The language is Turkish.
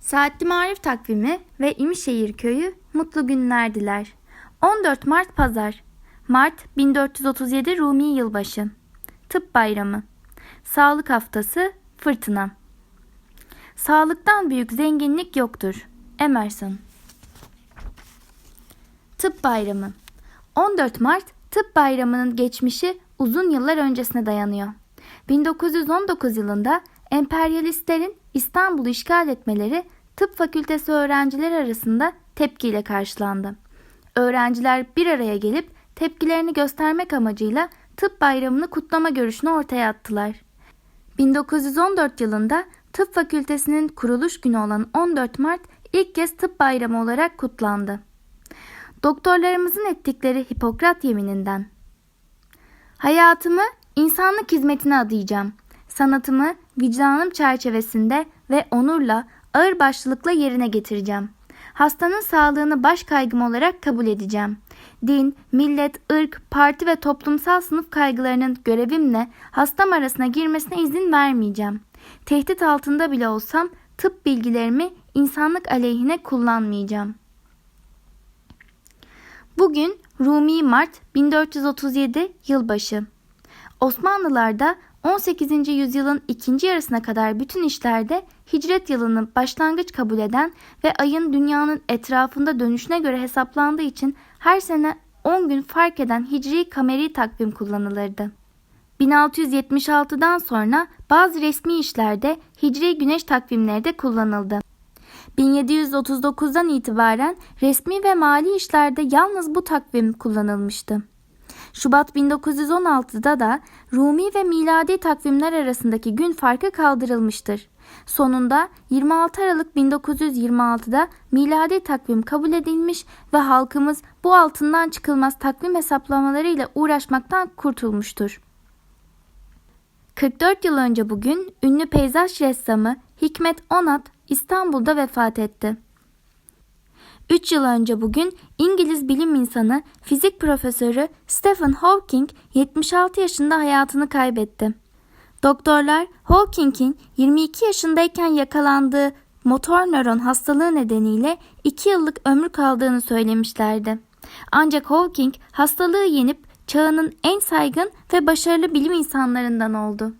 Saatli Marif Takvimi ve İmişehir Köyü mutlu günler diler. 14 Mart Pazar Mart 1437 Rumi Yılbaşı Tıp Bayramı Sağlık Haftası Fırtına Sağlıktan büyük zenginlik yoktur. Emerson Tıp Bayramı 14 Mart Tıp Bayramı'nın geçmişi uzun yıllar öncesine dayanıyor. 1919 yılında emperyalistlerin İstanbul'u işgal etmeleri tıp fakültesi öğrencileri arasında tepkiyle karşılandı. Öğrenciler bir araya gelip tepkilerini göstermek amacıyla tıp bayramını kutlama görüşünü ortaya attılar. 1914 yılında tıp fakültesinin kuruluş günü olan 14 Mart ilk kez tıp bayramı olarak kutlandı. Doktorlarımızın ettikleri Hipokrat yemininden. Hayatımı insanlık hizmetine adayacağım. Sanatımı vicdanım çerçevesinde ve onurla, ağırbaşlılıkla yerine getireceğim. Hastanın sağlığını baş kaygım olarak kabul edeceğim. Din, millet, ırk, parti ve toplumsal sınıf kaygılarının görevimle hastam arasına girmesine izin vermeyeceğim. Tehdit altında bile olsam tıp bilgilerimi insanlık aleyhine kullanmayacağım. Bugün Rumi Mart 1437 yılbaşı. Osmanlılarda 18. yüzyılın ikinci yarısına kadar bütün işlerde hicret yılını başlangıç kabul eden ve ayın dünyanın etrafında dönüşüne göre hesaplandığı için her sene 10 gün fark eden hicri kameri takvim kullanılırdı. 1676'dan sonra bazı resmi işlerde hicri güneş takvimleri de kullanıldı. 1739'dan itibaren resmi ve mali işlerde yalnız bu takvim kullanılmıştı. Şubat 1916'da da Rumi ve miladi takvimler arasındaki gün farkı kaldırılmıştır. Sonunda 26 Aralık 1926'da miladi takvim kabul edilmiş ve halkımız bu altından çıkılmaz takvim hesaplamalarıyla uğraşmaktan kurtulmuştur. 44 yıl önce bugün ünlü peyzaj ressamı Hikmet Onat İstanbul'da vefat etti. 3 yıl önce bugün İngiliz bilim insanı, fizik profesörü Stephen Hawking 76 yaşında hayatını kaybetti. Doktorlar Hawking'in 22 yaşındayken yakalandığı motor nöron hastalığı nedeniyle 2 yıllık ömrü kaldığını söylemişlerdi. Ancak Hawking hastalığı yenip çağının en saygın ve başarılı bilim insanlarından oldu.